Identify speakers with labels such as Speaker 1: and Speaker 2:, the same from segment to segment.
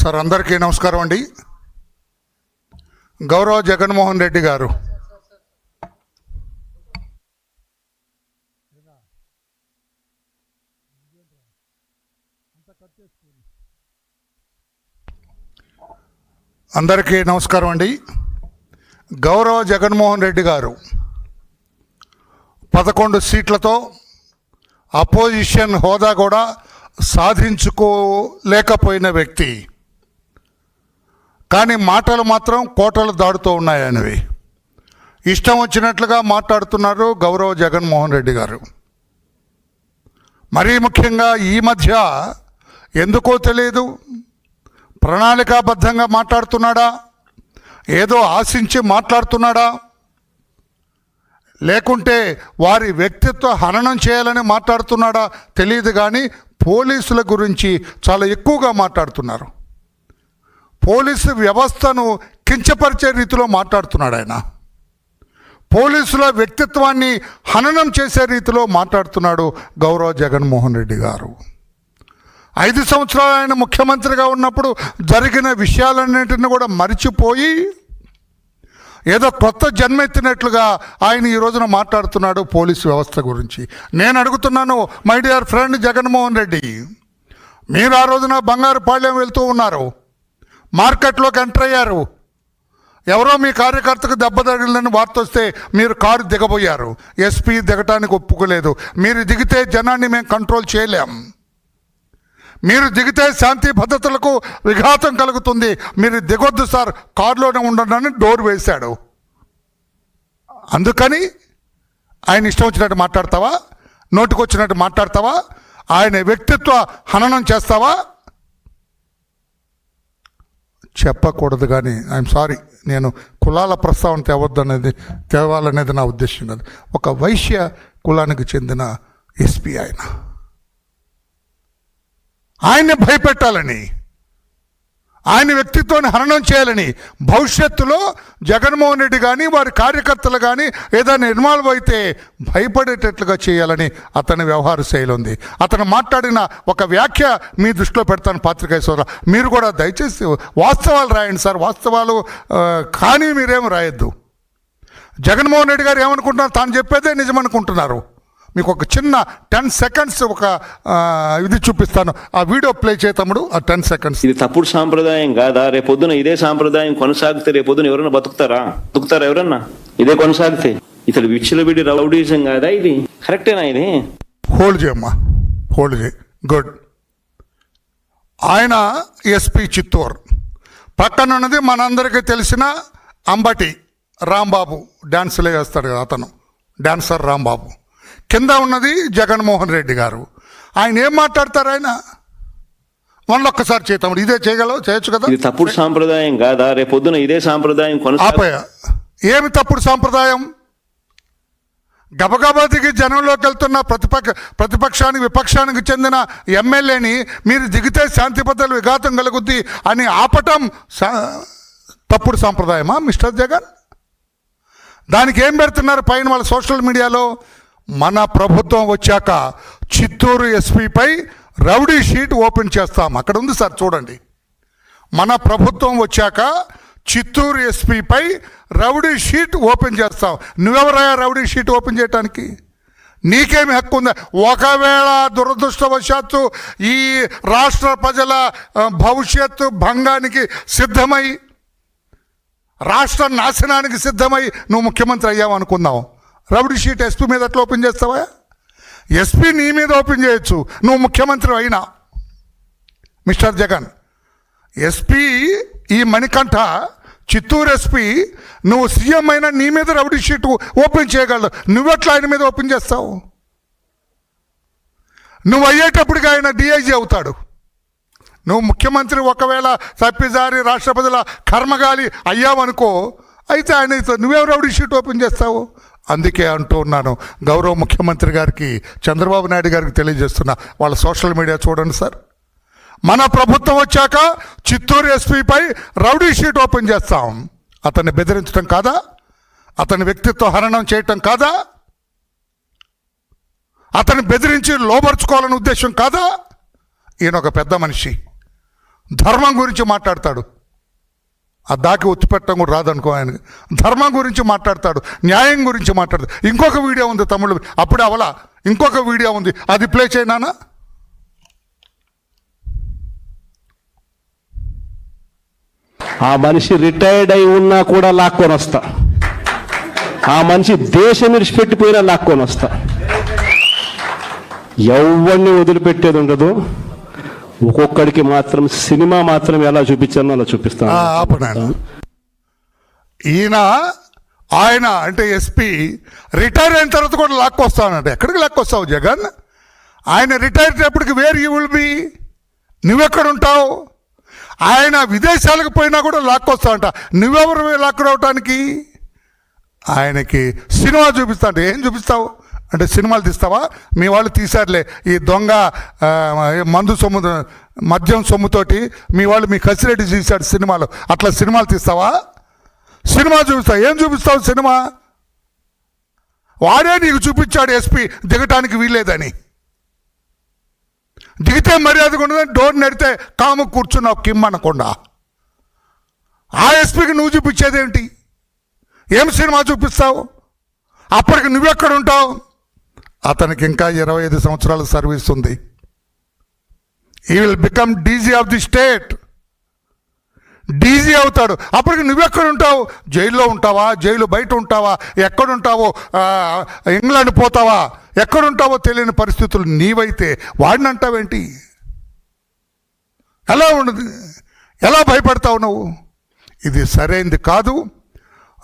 Speaker 1: Sir అందరికీ నమస్కారం అండి. గౌరవ జగన్మోహన్ రెడ్డి గారు. అందరికీ నమస్కారం అండి. గౌరవ జగన్మోహన్ రెడ్డి గారు పదకొండు సీట్లతో అపోజిషన్ హోదా కూడా సాధించుకోలేకపోయిన వ్యక్తి. కానీ మాటలు మాత్రం కోటలు దాడుతూ ఉన్నాయనివి. ఇష్టం వచ్చినట్లుగా మాట్లాడుతున్నారు గౌరవ జగన్మోహన్ రెడ్డి గారు. మరీ ముఖ్యంగా ఈ మధ్య ఎందుకో తెలియదు ప్రణాళికాబద్ధంగా మాట్లాడుతున్నాడా? ఏదో ఆశించి మాట్లాడుతున్నాడా? లేకుంటే వారి వ్యక్తిత్వ హననం చేయాలని మాట్లాడుతున్నాడా? తెలియదు కానీ పోలీసుల గురించి చాలా ఎక్కువగా మాట్లాడుతున్నారు. పోలీసు వ్యవస్థను కించపరిచే రీతిలో మాట్లాడుతున్నాడు ఆయన. పోలీసుల వ్యక్తిత్వాన్ని హననం చేసే రీతిలో మాట్లాడుతున్నాడు గౌరవ జగన్మోహన్ రెడ్డి గారు. ఐదు సంవత్సరాలు ఆయన ముఖ్యమంత్రిగా ఉన్నప్పుడు జరిగిన విషయాలన్నింటిని కూడా మరిచిపోయి ఏదో కొత్త జన్మెత్తినట్లుగా ఆయన ఈ రోజున మాట్లాడుతున్నాడు పోలీసు వ్యవస్థ గురించి. నేను అడుగుతున్నాను my dear friend Jaganmohan Reddy మీరు ఆ రోజున బంగారు పాళ్యం వెళ్తూ ఉన్నారు. మార్కెట్లోకి ఎంటర్ అయ్యారు. ఎవరో మీ కార్యకర్తకు దెబ్బ తగిలిందని వార్త వస్తే మీరు కారు దిగబోయారు. ఎస్పీ దిగటానికి ఒప్పుకోలేదు. మీరు దిగితే జనాన్ని మేము కంట్రోల్ చేయలేం. మీరు దిగితే శాంతి భద్రతలకు విఘాతం కలుగుతుంది. మీరు దిగొద్దు సార్ కారులోనే ఉండండి డోర్ వేశాడు. అందుకని ఆయన ఇష్టం వచ్చినట్టు మాట్లాడతావా? నోటికొచ్చినట్టు మాట్లాడతావా? ఆయన వ్యక్తిత్వ హననం చేస్తావా? చెప్పకూడదు కానీ ఐఎమ్ సారీ నేను కులాల ప్రస్తావన తేవద్దనేది తేవాలనేది నా ఉద్దేశం కాదు. ఒక వైశ్య కులానికి చెందిన ఎస్పీ ఆయన. ఆయన్ని భయపెట్టాలని ఆయన వ్యక్తిత్వాన్ని హననం చేయాలని భవిష్యత్తులో జగన్మోహన్ రెడ్డి కానీ వారి కార్యకర్తలు కానీ ఏదైనా ఇన్వాల్వ్ అయితే భయపడేటట్లుగా చేయాలని అతని వ్యవహార శైలి ఉంది అతను మాట్లాడిన ఒక వ్యాఖ్య మీ దృష్టిలో పెడతాను పాత్రికేయ సోదరు మీరు కూడా దయచేసి వాస్తవాలు రాయండి సార్. వాస్తవాలు కానీ మీరేం రాయొద్దు. జగన్మోహన్ రెడ్డి గారు ఏమనుకుంటున్నారు? తాను చెప్పేదే నిజమనుకుంటున్నారు. మీకు ఒక చిన్న టెన్ సెకండ్స్ ఒక ఇది చూపిస్తాను. ఆ వీడియో ప్లే చేతముడు ఆ టెన్ సెకండ్స్.
Speaker 2: ఇది తప్పుడు సాంప్రదాయం కాదా? రేపొద్దున ఇదే సాంప్రదాయం కొనసాగితే రేపొద్దున ఎవరన్నా బతుకుతారా? బతుకుతారా ఎవరన్నా? ఇదే కొనసాగితే. ఇతడు విచ్చలవిడి రౌడీజం కాదా ఇది? కరెక్టేనా ఇది?
Speaker 1: హోల్డ్ చేయమ్మా హోల్డ్ చేయి. గుడ్ ఆయన ఎస్పీ చిత్తూరు. పక్కన ఉన్నది మనందరికీ తెలిసిన అంబటి రాంబాబు. డ్యాన్సులే వేస్తాడు కదా అతను. డాన్సర్ రాంబాబు. కింద ఉన్నది జగన్మోహన్ రెడ్డి గారు. ఆయన ఏం మాట్లాడతారు ఆయన? మళ్ళీ ఒక్కసారి చేద్దాం. ఇదే చేయగలవు? చేయొచ్చు కదా?
Speaker 2: ఇది తప్పుడు సాంప్రదాయం కాదా? రేపొద్దున ఇదే సాంప్రదాయం
Speaker 1: ఆపయ. ఏమి తప్పుడు సాంప్రదాయం? గబగబా దిగి జనంలోకి వెళ్తున్న ప్రతిపక్ష ప్రతిపక్షానికి విపక్షానికి చెందిన ఎమ్మెల్యేని మీరు దిగితే శాంతి భద్రతలు విఘాతం కలుగుద్ది అని ఆపటం తప్పుడు సాంప్రదాయమా మిస్టర్ జగన్? దానికి ఏం పెడుతున్నారు పైన వాళ్ళ సోషల్ మీడియాలో? మన ప్రభుత్వం వచ్చాక చిత్తూరు ఎస్పీపై రౌడీ షీట్ ఓపెన్ చేస్తాం. అక్కడ ఉంది సార్ చూడండి. మన ప్రభుత్వం వచ్చాక చిత్తూరు ఎస్పీపై రౌడీ షీట్ ఓపెన్ చేస్తాం. నువ్వెవరయ్యా రౌడీ షీట్ ఓపెన్ చేయడానికి నీకేమి హక్కు ఉందా? ఒకవేళ దురదృష్టవశాత్తు ఈ రాష్ట్ర ప్రజల భవిష్యత్తు భంగానికి సిద్ధమై రాష్ట్ర నాశనానికి సిద్ధమై నువ్వు ముఖ్యమంత్రి అయ్యావు అనుకుందాం రౌడీ షీట్ ఎస్పీ మీద ఎట్లా ఓపెన్ చేస్తావా? ఎస్పీ నీ మీద ఓపెన్ చేయొచ్చు. నువ్వు ముఖ్యమంత్రి అయినా. మిస్టర్ జగన్ ఎస్పీ ఈ మణికంఠ చిత్తూరు ఎస్పీ నువ్వు సీఎం అయినా నీ మీద రౌడీ షీట్ ఓపెన్ చేయగలవు నువ్వెట్లా ఆయన మీద ఓపెన్ చేస్తావు? నువ్వు అయ్యేటప్పటికి ఆయన డిఐజీ అవుతాడు. నువ్వు ముఖ్యమంత్రి ఒకవేళ తప్పిదారి రాష్ట్రపతుల కర్మగాలి అయ్యావనుకో అయితే ఆయన నువ్వే రౌడీ షీట్ ఓపెన్ చేస్తావు? అందుకే అంటూ ఉన్నాను. గౌరవ ముఖ్యమంత్రి గారికి చంద్రబాబు నాయుడు గారికి తెలియజేస్తున్నా. వాళ్ళ సోషల్ మీడియా చూడండి సార్. మన ప్రభుత్వం వచ్చాక చిత్తూరు ఎస్పీపై రౌడీ షీట్ ఓపెన్ చేస్తాం. అతన్ని బెదిరించడం కాదా? అతని వ్యక్తిత్వ హరణం చేయటం కాదా? అతన్ని బెదిరించి లోబర్చుకోవాలనే ఉద్దేశం కాదా? ఈయన ఒక పెద్ద మనిషి. ధర్మం గురించి మాట్లాడతాడు. ఆ దాకి ఒత్తిపెట్టడం కూడా రాదనుకో ఆయన. ధర్మం గురించి మాట్లాడతాడు న్యాయం గురించి మాట్లాడతాడు. ఇంకొక వీడియో ఉంది తమిళ అప్పుడే అవలా. ఇంకొక వీడియో ఉంది. అది ప్లే చేయనానా
Speaker 3: ఆ మనిషి రిటైర్డ్ అయి ఉన్నా కూడా లాక్కొని వస్తా. ఆ మనిషి దేశం విడిచిపెట్టిపోయినా లాక్కొని వస్తా. ఎవరిని వదిలిపెట్టేది ఉండదు. ఒక్కొక్కడికి మాత్రం సినిమా మాత్రం ఎలా చూపించానో అలా చూపిస్తాను.
Speaker 1: ఆ, ఈయన ఆయన అంటే ఎస్పీ రిటైర్ అయిన తర్వాత కూడా లాక్కొస్తానంట. ఎక్కడికి లాక్కొస్తావు జగన్? ఆయన రిటైర్ అయినప్పటికి వేర్ యూ విల్ బి నువ్వెక్కడ ఉంటావు? ఆయన విదేశాలకు పోయినా కూడా లాక్కొస్తావంట నువ్వెవరు లాక్కురావటానికి ఆయనకి సినిమా చూపిస్తా అంటే ఏం చూపిస్తావు? అంటే సినిమాలు తీస్తావా? మీ వాళ్ళు తీశారులే. ఈ దొంగ మందు సొమ్ము మద్యం సొమ్ముతోటి మీ వాళ్ళు మీ కసిరెడ్డి తీశాడు సినిమాలు. అట్లా సినిమాలు తీస్తావా? సినిమా చూపిస్తావు ఏం చూపిస్తావు సినిమా? వాడే నీకు చూపించాడు ఎస్పీ. దిగటానికి వీల్లేదని. దిగితే మర్యాదగా ఉండదని డోర్ నడితే కాము కూర్చున్నావు కిమ్ అనకుండా. ఆ ఎస్పీకి నువ్వు చూపించేదేంటి? ఏం సినిమా చూపిస్తావు? అప్పటికి నువ్వెక్కడుంటావు? అతనికి ఇంకా ఇరవై ఐదు సంవత్సరాల సర్వీస్ ఉంది. ఈ will become DG of the state DG అవుతాడు. అప్పటికి నువ్వెక్కడ ఉంటావు? జైల్లో ఉంటావా? జైలు బయట ఉంటావా? ఎక్కడుంటావో? ఇంగ్లాండ్ పోతావా? ఎక్కడుంటావో తెలియని పరిస్థితులు నీవైతే వాడిని అంటావేంటి ఎలా ఉండదు? ఎలా భయపడతావు నువ్వు? ఇది సరైంది కాదు.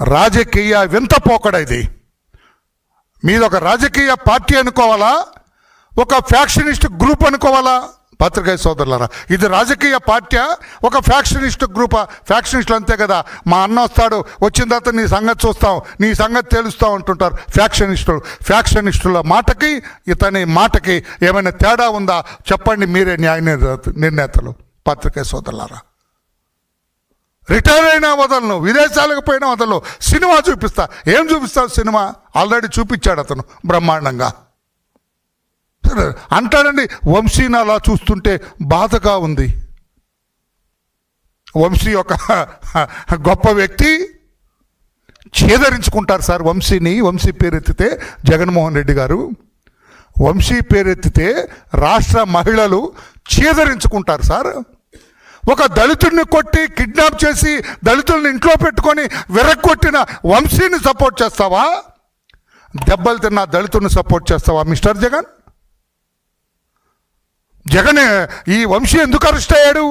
Speaker 1: రాజకీయ వింత పోకడ ఇది. మీది ఒక రాజకీయ పార్టీ అనుకోవాలా? ఒక ఫ్యాక్షనిస్ట్ గ్రూప్ అనుకోవాలా? పత్రికా సోదరులారా ఇది రాజకీయ పార్టీ ఒక ఫ్యాక్షనిస్ట్ గ్రూపా ఫ్యాక్షనిస్టులు అంతే కదా. మా అన్న వస్తాడు వచ్చిన తర్వాత నీ సంగతి చూస్తాం నీ సంగతి తెలుస్తాం అంటుంటారు ఫ్యాక్షనిస్టులు. ఫ్యాక్షనిస్టుల మాటకి ఇతని మాటకి ఏమైనా తేడా ఉందా? చెప్పండి మీరే న్యాయ నిర్ణేతలు పత్రికా సోదరులారా. రిటైర్ అయినా వదలను విదేశాలకు పోయినా వదలను. సినిమా చూపిస్తా. ఏం చూపిస్తావు సినిమా? ఆల్రెడీ చూపించాడు అతను బ్రహ్మాండంగా. అంటాడండి వంశీని అలా చూస్తుంటే బాధగా ఉంది. వంశీ ఒక గొప్ప వ్యక్తి. ఛేదరించుకుంటారు సార్ వంశీని. వంశీ పేరెత్తితే జగన్మోహన్ రెడ్డి గారు. వంశీ పేరెత్తితే రాష్ట్ర మహిళలు ఛేదరించుకుంటారు సార్. ఒక దళితుడిని కొట్టి కిడ్నాప్ చేసి దళితుల్ని ఇంట్లో పెట్టుకొని విరగొట్టిన వంశీని సపోర్ట్ చేస్తావా? దెబ్బలు తిన్న దళితుడిని సపోర్ట్ చేస్తావా మిస్టర్ జగన్? జగన్ ఈ వంశీ ఎందుకు అరెస్ట్ అయ్యాడు?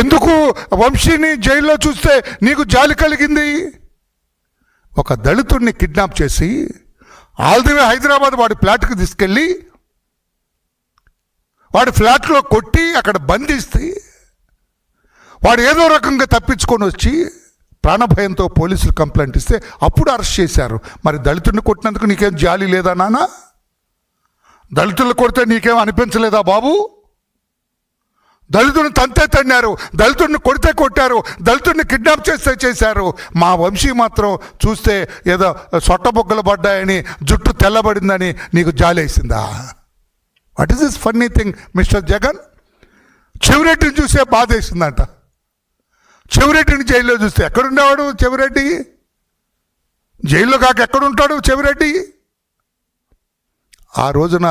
Speaker 1: ఎందుకు వంశీని జైల్లో చూస్తే నీకు జాలి కలిగింది? ఒక దళితుడిని కిడ్నాప్ చేసి ఆల్దివే హైదరాబాద్ వాడి ఫ్లాట్కి తీసుకెళ్ళి వాడి ఫ్లాట్లో కొట్టి అక్కడ బంధిస్తే వాడు ఏదో రకంగా తప్పించుకొని వచ్చి ప్రాణభయంతో పోలీసులు కంప్లైంట్ ఇస్తే అప్పుడు అరెస్ట్ చేశారు. మరి దళితుడిని కొట్టినందుకు నీకేం జాలి లేదా నాన్న? దళితులు కొడితే నీకేం అనిపించలేదా బాబు? దళితుడిని తంతే తన్నారు దళితుడిని కొడితే కొట్టారు దళితుడిని కిడ్నాప్ చేస్తే చేశారు. మా వంశీ మాత్రం చూస్తే ఏదో సొట్టబొగ్గలు పడ్డాయని జుట్టు తెల్లబడిందని నీకు జాలేసిందా what is this funny thing mister Jagan చెవిరెడ్డిని చూసే బాధ వేసిందంట. చెవిరెడ్డిని జైల్లో చూస్తే ఎక్కడుండేవాడు చెవిరెడ్డి? జైల్లో కాక ఎక్కడుంటాడు చెవిరెడ్డి? ఆ రోజున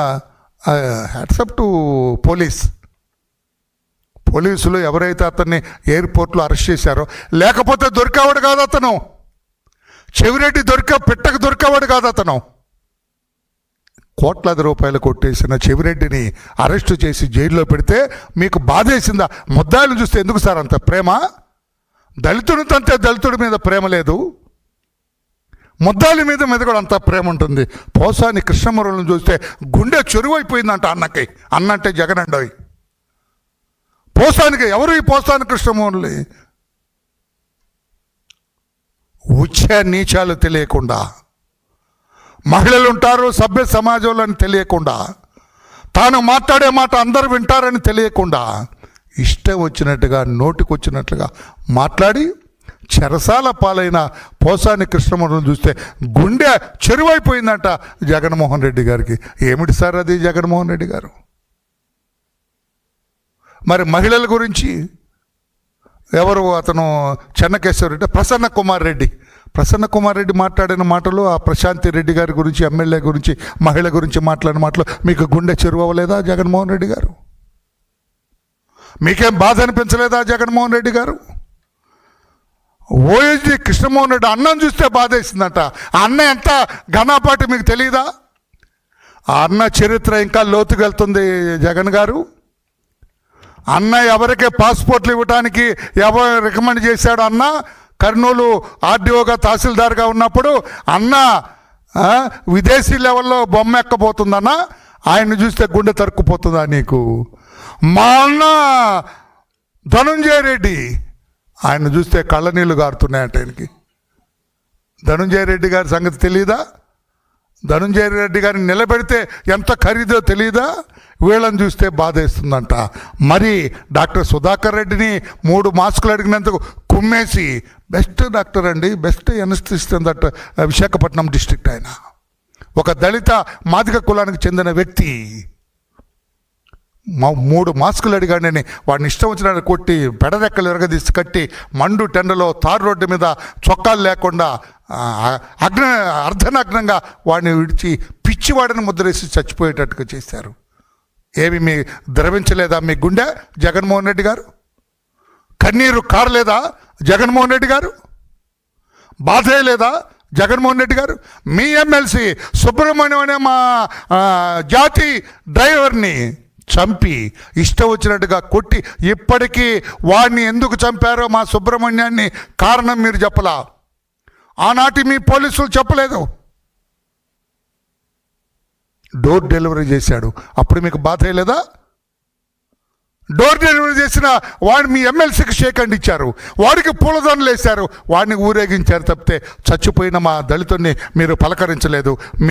Speaker 1: హ్యాట్సప్ టు పోలీస్. పోలీసులు ఎవరైతే అతన్ని ఎయిర్పోర్ట్లో అరెస్ట్ చేశారో లేకపోతే దొరికేవాడు కాదు అతను. చెవిరెడ్డి దొరిక పిట్టకు దొరికేవాడు కాదు అతను. కోట్లాది రూపాయలు కొట్టేసిన చెవిరెడ్డిని అరెస్టు చేసి జైల్లో పెడితే మీకు బాధేసిందా? ముద్దాయిలు చూస్తే ఎందుకు సార్ అంత ప్రేమ? దళితుడి తంటే దళితుడి మీద ప్రేమ లేదు. ముద్దాలి మీద మీద కూడా అంత ప్రేమ ఉంటుంది. పోసాని కృష్ణమురళిని చూస్తే గుండె చెరువైపోయిందంట అన్నకి. అన్నంటే జగన్ అండవి పోసానికి ఎవరు ఈ పోసాని కృష్ణమురళి ఉచ్చ నీచాలు తెలియకుండా. మహిళలు ఉంటారు సభ్య సమాజంలో అని తెలియకుండా తాను మాట్లాడే మాట అందరు వింటారని తెలియకుండా ఇష్టం వచ్చినట్టుగా నోటికి వచ్చినట్లుగా మాట్లాడి చెరసాల పాలైన పోసాని కృష్ణమూర్తిని చూస్తే గుండె చెరువైపోయిందంట జగన్మోహన్ రెడ్డి గారికి. ఏమిటి సార్ అది జగన్మోహన్ రెడ్డి గారు? మరి మహిళల గురించి ఎవరు అతను చెన్నకేశ్వర రెడ్డి ప్రసన్న కుమార్ రెడ్డి ప్రసన్న కుమార్ రెడ్డి మాట్లాడిన మాటలు ఆ ప్రశాంతి రెడ్డి గారి గురించి ఎమ్మెల్యే గురించి మహిళ గురించి మాట్లాడిన మాటలు మీకు గుండె చెరువవ్వలేదా జగన్మోహన్ రెడ్డి గారు? మీకేం బాధ అనిపించలేదా జగన్మోహన్ రెడ్డి గారు? ఓఎస్డి కృష్ణమోహన్ రెడ్డి అన్నం చూస్తే బాధేసిందంట. ఆ అన్న ఎంత ఘనాపాటి మీకు తెలియదా ఆ అన్న చరిత్ర ఇంకా లోతుకు వెళ్తుంది జగన్ గారు. అన్న ఎవరికి పాస్పోర్ట్లు ఇవ్వడానికి ఎవరు రికమెండ్ చేశాడు అన్న? కర్నూలు ఆర్డీఓగా తహసీల్దార్గా ఉన్నప్పుడు అన్న విదేశీ లెవెల్లో బొమ్మ ఎక్కబోతుందన్న ఆయన్ని చూస్తే గుండె తరుక్కుపోతుందా నీకు? మా అన్న ధనుంజయ రెడ్డి ఆయన చూస్తే కళ్ళనీళ్ళు గారుతున్నాయంట ఆయనకి. ధనుంజయ రెడ్డి గారి సంగతి తెలియదా ధనుంజయ రెడ్డి గారిని నిలబెడితే ఎంత ఖరీదో తెలియదా వీళ్ళని చూస్తే బాధేస్తుందంట. మరి డాక్టర్ సుధాకర్ రెడ్డిని మూడు మాస్కులు అడిగినందుకు కుమ్మేసి బెస్ట్ డాక్టర్ అండి best anaesthetist that Visakhapatnam district ఆయన. ఒక దళిత మాదిక కులానికి చెందిన వ్యక్తి. మా మూడు మాస్కులు అడిగాడని వాడిని ఇష్టం వచ్చిన కొట్టి బెడరెక్కలు ఎరగదీసి కట్టి మండు టెండలో తారు రోడ్డు మీద చొక్కాలు లేకుండా అగ్న అర్ధనగ్నంగా వాడిని విడిచి పిచ్చివాడిని ముద్రేసి చచ్చిపోయేటట్టుగా చేశారు. ఏమి మీ ద్రవించలేదా మీ గుండె జగన్మోహన్ రెడ్డి గారు? కన్నీరు కారలేదా జగన్మోహన్ రెడ్డి గారు? బాధే లేదా జగన్మోహన్ రెడ్డి గారు? మీ ఎమ్మెల్సీ సుబ్రహ్మణ్యం అనే మా జాతి డ్రైవర్ని చంపి ఇష్టం వచ్చినట్టుగా కొట్టి ఇప్పటికీ వాడిని ఎందుకు చంపారో మా సుబ్రహ్మణ్యాన్ని కారణం మీరు చెప్పలా. ఆనాటి మీ పోలీసులు చెప్పలేదు. డోర్ డెలివరీ చేశాడు. అప్పుడు మీకు బాధ లేదా? డోర్ డెలివరీ చేసిన వాడు మీ ఎమ్మెల్సీకి షేక్ అండ్ ఇచ్చారు. వాడికి పూలదండలు వేశారు. వాడిని ఊరేగించారు తప్పితే చచ్చిపోయిన మా దళితుడిని మీరు పలకరించలేదు. మీ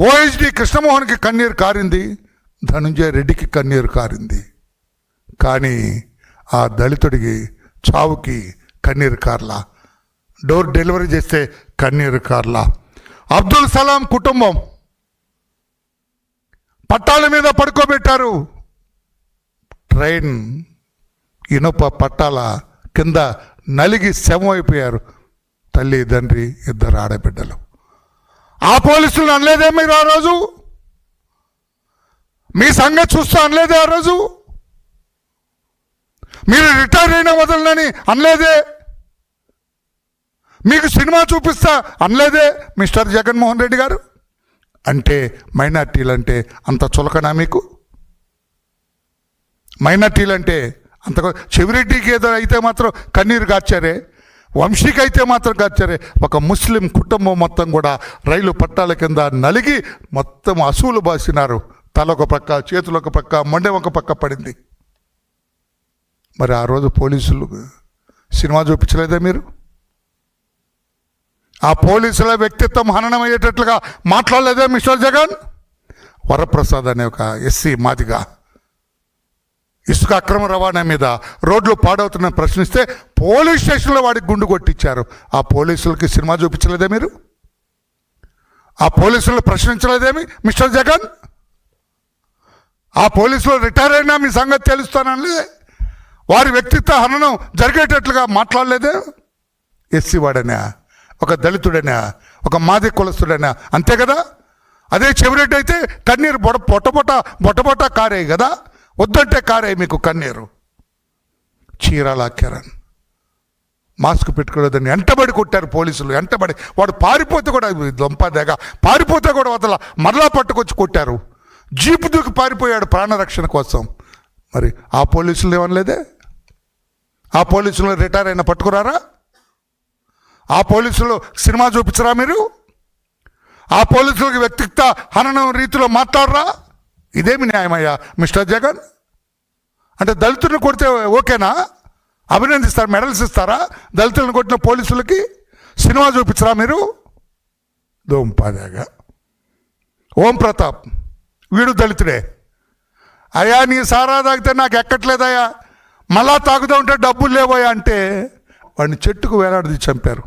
Speaker 1: ఓఎస్డి కృష్ణమోహన్కి కన్నీరు కారింది. ధనుంజయ రెడ్డికి కన్నీరు కారింది. కానీ ఆ దళితుడికి చావుకి కన్నీరు కార్లా. డోర్ డెలివరీ చేస్తే కన్నీరు కార్లా. అబ్దుల్ సలాం కుటుంబం పట్టాల మీద పడుకోబెట్టారు. ట్రైన్ ఇనుప పట్టాల కింద నలిగి శమైపోయారు తల్లి తండ్రి ఇద్దరు ఆడబిడ్డలు. ఆ పోలీసులు అనలేదే మీరు ఆ రోజు? మీ సంగతి చూస్తూ అనలేదే ఆ రోజు? మీరు రిటైర్ అయిన వదలనని అనలేదే? మీకు సినిమా చూపిస్తా అనలేదే మిస్టర్ జగన్మోహన్ రెడ్డి గారు? అంటే మైనార్టీలు అంటే అంత చులకనా మీకు? మైనార్టీలు అంటే అంత చెవిరెడ్డికి ఏదో అయితే మాత్రం కన్నీరు గార్చారే వంశీకి అయితే మాత్రం గార్చారే ఒక ముస్లిం కుటుంబం మొత్తం కూడా రైలు పట్టాల కింద నలిగి మొత్తం అసూలు బాసినారు. తల ఒక పక్క చేతులు ఒక పక్క మొండెం ఒక పక్క పడింది. మరి ఆ రోజు పోలీసులు సినిమా చూపించలేదా మీరు? ఆ పోలీసుల వ్యక్తిత్వం హననం అయ్యేటట్లుగా మాట్లాడలేదే మిస్టర్ జగన్? వరప్రసాద్ అనే ఒక ఎస్సీ మాదిగా ఇసుక అక్రమ రవాణా మీద రోడ్లు పాడవుతున్న ప్రశ్నిస్తే పోలీస్ స్టేషన్లో వాడికి గుండు కొట్టించారు. ఆ పోలీసులకి సినిమా చూపించలేదే మీరు? ఆ పోలీసులు ప్రశ్నించలేదేమి మిస్టర్ జగన్? ఆ పోలీసులు రిటైర్ అయినా మీ సంగతి తెలుస్తానని వారి వ్యక్తిత్వ హననం జరిగేటట్లుగా మాట్లాడలేదే? ఎస్సీ వాడనా ఒక దళితుడనా ఒక మాది కులస్తుడనా అంతే కదా? అదే చెవిరెడ్డి అయితే కన్నీరు బొడ పొట్టబొట బొట్టబొట్ట కారే కదా? వద్దంటే కారే మీకు కన్నీరు. చీరాల కిరణ్. మాస్క్ పెట్టుకోలేదని ఎంటబడి కొట్టారు పోలీసులు ఎంటబడి. వాడు పారిపోతే కూడా దొంపదేగా పారిపోతే కూడా వదల మరలా పట్టుకొచ్చి కొట్టారు. జీపు దూకి పారిపోయాడు ప్రాణరక్షణ కోసం. మరి ఆ పోలీసులు ఏమనలేదే? ఆ పోలీసులు రిటైర్ అయిన పట్టుకురారా? ఆ పోలీసులు సినిమా చూపించరా మీరు? ఆ పోలీసులకు వ్యక్తిత్వ హననం రీతిలో మాట్లాడరా? ఇదేమి న్యాయమయ్యా మిస్టర్ జగన్? అంటే దళితులను కొడితే ఓకేనా? అభినందిస్తారు మెడల్స్ ఇస్తారా దళితులను కొట్టిన పోలీసులకి? సినిమా చూపించరా మీరు? దోంపాదేగా ఓం ప్రతాప్. వీడు దళితుడే. అయ్యా నీ సారా తాగితే నాకు ఎక్కట్లేదయ్యా. మళ్ళా తాగుతూ ఉంటే డబ్బులు లేవయ్యా అంటే వాడిని చెట్టుకు వేలాడి చంపారు.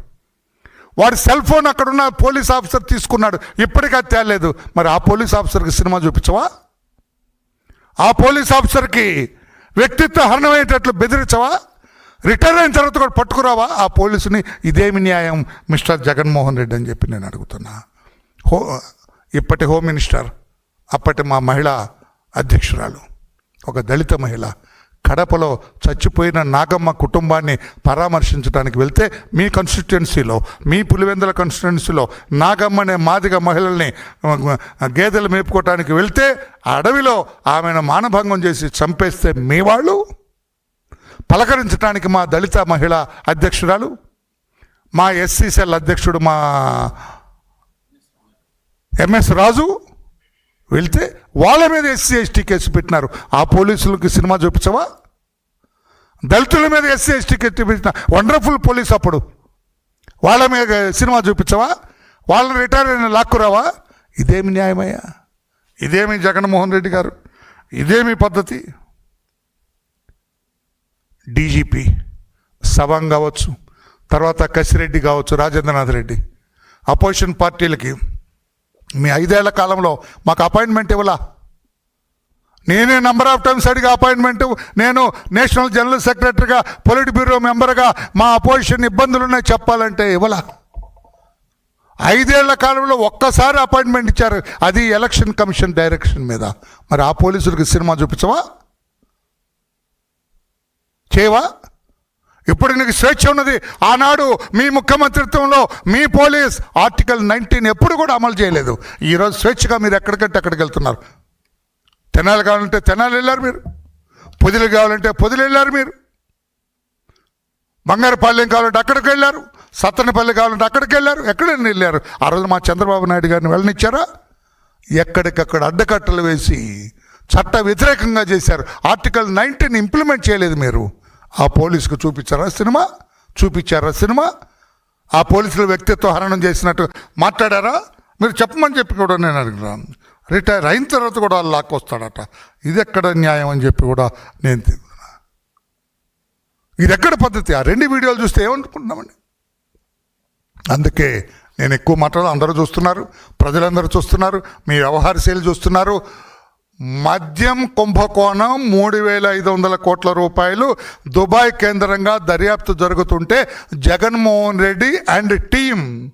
Speaker 1: వాడి సెల్ ఫోన్ అక్కడున్న పోలీస్ ఆఫీసర్ తీసుకున్నాడు. ఇప్పటికీ అది తేలేదు. మరి ఆ పోలీస్ ఆఫీసర్కి సినిమా చూపించవా? ఆ పోలీస్ ఆఫీసర్కి వ్యక్తిత్వ హరణమయ్యేటట్లు బెదిరించవా? రిటైర్ అయిన తర్వాత కూడా పట్టుకురావా? ఆ పోలీసుని ఇదేమి న్యాయం మిస్టర్ జగన్మోహన్ రెడ్డి అని చెప్పి నేను అడుగుతున్నా. హో ఇప్పటి హోమ్ మినిస్టర్ అప్పటి మా మహిళా అధ్యక్షురాలు ఒక దళిత మహిళ కడపలో చచ్చిపోయిన నాగమ్మ కుటుంబాన్ని పరామర్శించడానికి వెళ్తే మీ కాన్స్టిట్యున్సీలో మీ పులివెందుల కాన్స్టిట్యున్సీలో నాగమ్మ అనే మాదిగ మహిళల్ని గేదెలు మేపుకోవటానికి వెళ్తే అడవిలో ఆమెను మానభంగం చేసి చంపేస్తే మీ వాళ్ళు? పలకరించడానికి మా దళిత మహిళ అధ్యక్షురాలు మా ఎస్సీ సెల్ అధ్యక్షుడు మా ఎంఎస్ రాజు వెళ్తే వాళ్ళ మీద ఎస్సీ ఎస్టీ కేసు పెట్టినారు. ఆ పోలీసులకి సినిమా చూపించవా? దళితుల మీద ఎస్సీ ఎస్టీ కేసు పెట్టిన వండర్ఫుల్ పోలీస్ అప్పుడు. వాళ్ళ మీద సినిమా చూపించవా? వాళ్ళని రిటైర్ అయిన లాక్కురావా? ఇదేమి న్యాయమయ్యా? ఇదేమి జగన్మోహన్ రెడ్డి గారు? ఇదేమి పద్ధతి? డీజీపీ సవం కావచ్చు తర్వాత కసిరెడ్డి కావచ్చు రాజేంద్రనాథ్ రెడ్డి. అపోజిషన్ పార్టీలకి మీ ఐదేళ్ళ కాలంలో మాకు అపాయింట్మెంట్ ఇవ్వలా? నేనే నంబర్ ఆఫ్ టైమ్స్ అడిగి అపాయింట్మెంట్ నేను నేషనల్ జనరల్ సెక్రటరీగా పొలిట్ బ్యూరో మెంబర్గా మా అపోజిషన్ ఇబ్బందులు ఉన్నాయి చెప్పాలంటే ఇవ్వలా? ఐదేళ్ళ కాలంలో ఒక్కసారి అపాయింట్మెంట్ ఇచ్చారు. అది ఎలక్షన్ కమిషన్ డైరెక్షన్ మీద. మరి ఆ పోలీసులకి సినిమా చూపించవా? చేయవా? ఇప్పుడు నీకు స్వేచ్ఛ ఉన్నది. ఆనాడు మీ ముఖ్యమంత్రిత్వంలో మీ పోలీస్ ఆర్టికల్ నైన్టీన్ ఎప్పుడు కూడా అమలు చేయలేదు. ఈరోజు స్వేచ్ఛగా మీరు ఎక్కడికంటే అక్కడికి వెళ్తున్నారు. తెనాలి కావాలంటే తెనాలి వెళ్ళారు మీరు. పొదిలి కావాలంటే పొదిలి వెళ్ళారు మీరు. బంగారపల్లెం కావాలంటే అక్కడికి వెళ్ళారు. సత్తనపల్లి కావాలంటే అక్కడికి వెళ్ళారు. ఎక్కడైనా వెళ్ళారు. ఆ రోజు మా చంద్రబాబు నాయుడు గారిని వెళ్ళనిచ్చారా? ఎక్కడికక్కడ అడ్డకట్టలు వేసి చట్ట వ్యతిరేకంగా చేశారు. ఆర్టికల్ నైన్టీన్ ఇంప్లిమెంట్ చేయలేదు మీరు. ఆ పోలీసుకు చూపించారా సినిమా? చూపించారా సినిమా? ఆ పోలీసుల వ్యక్తిత్వ హరణం చేసినట్టు మాట్లాడారా? మీరు చెప్పమని చెప్పి కూడా నేను అడిగినాను రిటైర్ అయిన తర్వాత కూడా వాళ్ళు లాక్కొస్తాడట. ఇది ఎక్కడ న్యాయం అని చెప్పి కూడా నేను తిరుగుతున్నా ఇది ఎక్కడ పద్ధతి? ఆ రెండు వీడియోలు చూస్తే ఏమనుకుంటున్నామండి? అందుకే నేను ఎక్కువ మాట్లాడాలి. అందరూ చూస్తున్నారు. ప్రజలందరూ చూస్తున్నారు. మీ వ్యవహార శైలి చూస్తున్నారు. మద్యం కుంభకోణం మూడు వేల ఐదు వందల కోట్ల రూపాయలు దుబాయ్ కేంద్రంగా దర్యాప్తు జరుగుతుంటే జగన్మోహన్ రెడ్డి అండ్ టీమ్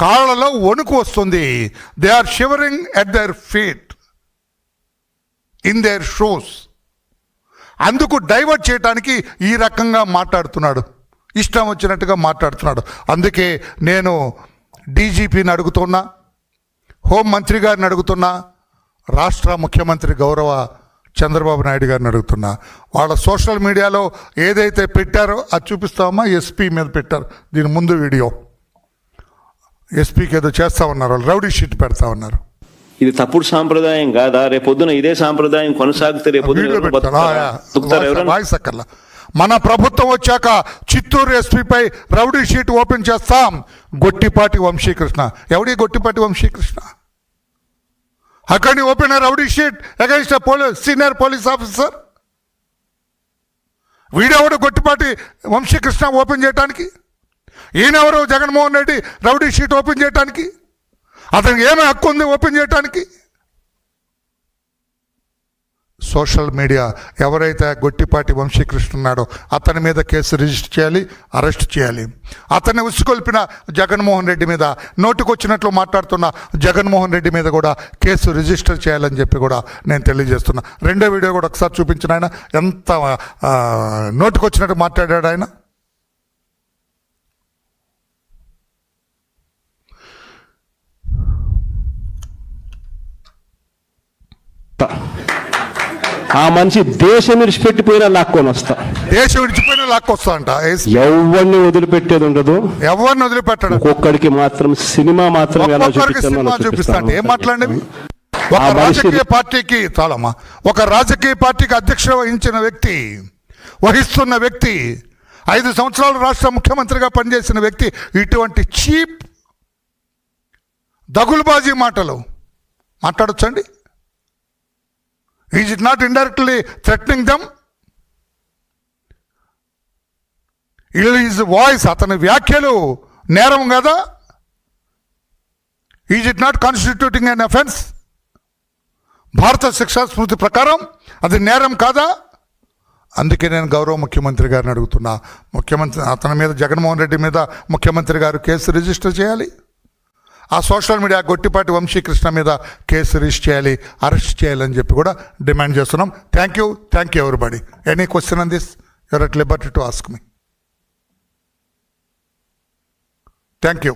Speaker 1: కాళ్ళలో వణుకు వస్తుంది. They are shivering at their feet in their shoes అందుకు డైవర్ట్ చేయడానికి ఈ రకంగా మాట్లాడుతున్నాడు. ఇష్టం వచ్చినట్టుగా మాట్లాడుతున్నాడు. అందుకే నేను డీజీపీని అడుగుతున్నా హోంమంత్రి గారిని అడుగుతున్నా రాష్ట్ర ముఖ్యమంత్రి గౌరవ చంద్రబాబు నాయుడు గారిని అడుగుతున్నా. వాళ్ళ సోషల్ మీడియాలో ఏదైతే పెట్టారో అది చూపిస్తామా? ఎస్పీ మీద పెట్టారు. దీని ముందు వీడియో. ఎస్పీకి ఏదో చేస్తా ఉన్నారు వాళ్ళు. రౌడీ షీట్ పెడతా ఉన్నారు.
Speaker 2: ఇది తప్పుడు సాంప్రదాయం కాదా? రేపొద్దున ఇదే సాంప్రదాయం కొనసాగితే రేపొద్దున
Speaker 1: అక్కర్లా. మన ప్రభుత్వం వచ్చాక చిత్తూరు ఎస్పీపై రౌడీ షీట్ ఓపెన్ చేస్తాం. గొట్టిపాటి వంశీకృష్ణ. ఎవడి గొట్టిపాటి వంశీకృష్ణ? అక్కడ open rowdy sheet against police senior police officer వీడెవడు గొట్టిపాటి వంశీకృష్ణ ఓపెన్ చేయడానికి ఈయనెవరు Jaganmohan Reddy rowdy sheet open చేయడానికి అతనికి ఏమి హక్కు ఉంది ఓపెన్ చేయడానికి సోషల్ మీడియా ఎవరైతే గొట్టిపాటి వంశీకృష్ణ ఉన్నాడో అతని మీద కేసు రిజిస్టర్ చేయాలి అరెస్ట్ చేయాలి. అతన్ని ఉసుకొల్పిన జగన్మోహన్ రెడ్డి మీద నోటుకొచ్చినట్లు మాట్లాడుతున్న జగన్మోహన్ రెడ్డి మీద కూడా కేసు రిజిస్టర్ చేయాలని చెప్పి కూడా నేను తెలియజేస్తున్నా. రెండో వీడియో కూడా ఒకసారి చూపించిన ఆయన. ఎంత నోటుకొచ్చినట్టు మాట్లాడాడు ఆయన?
Speaker 3: ఆ మనిషి దేశం విడిచిపెట్టిపోయినా లాక్కొని వస్తా.
Speaker 1: దేశం విడిచిపోయిన లాక్కొస్తా అంట
Speaker 3: ఎవరిని వదిలిపెట్టేది ఉండదు.
Speaker 1: ఎవరిని వదిలిపెట్టడు?
Speaker 3: ఒక్కొక్కడికి మాత్రం సినిమా మాత్రం ఎలా
Speaker 1: ఒక్కొక్కరికి
Speaker 3: చూపించాలో
Speaker 1: సినిమా
Speaker 3: అలా
Speaker 1: చూపిస్తా అంటే ఏం మాట్లాడండి ఒక రాజకీయ పార్టీకి చాలమ్మా. ఒక రాజకీయ పార్టీకి అధ్యక్ష వహించిన వ్యక్తి వహిస్తున్న వ్యక్తి ఐదు సంవత్సరాలు రాష్ట్ర ముఖ్యమంత్రిగా పనిచేసిన వ్యక్తి ఇటువంటి చీప్ దగులుబాజీ మాటలు మాట్లాడొచ్చండి? Is it not indirectly threatening them is voice అతని వ్యాఖ్యలు. నేరం కదా? Is it not constituting an offence భారత శిక్షా స్మృతి ప్రకారం అది నేరం కాదా? అందుకే నేను గౌరవ ముఖ్యమంత్రి గారిని అడుగుతున్నా. ముఖ్యమంత్రి అతని మీద జగన్మోహన్ రెడ్డి మీద ముఖ్యమంత్రి గారు కేసు రిజిస్టర్ చేయాలి. ఆ సోషల్ మీడియా గొట్టిపాటి వంశీకృష్ణ మీద కేసు రిజిస్టర్ చేయాలి అరెస్ట్ చేయాలని చెప్పి కూడా డిమాండ్ చేస్తున్నాం. Thank you thank you everybody any question on this you're at liberty to ask me thank you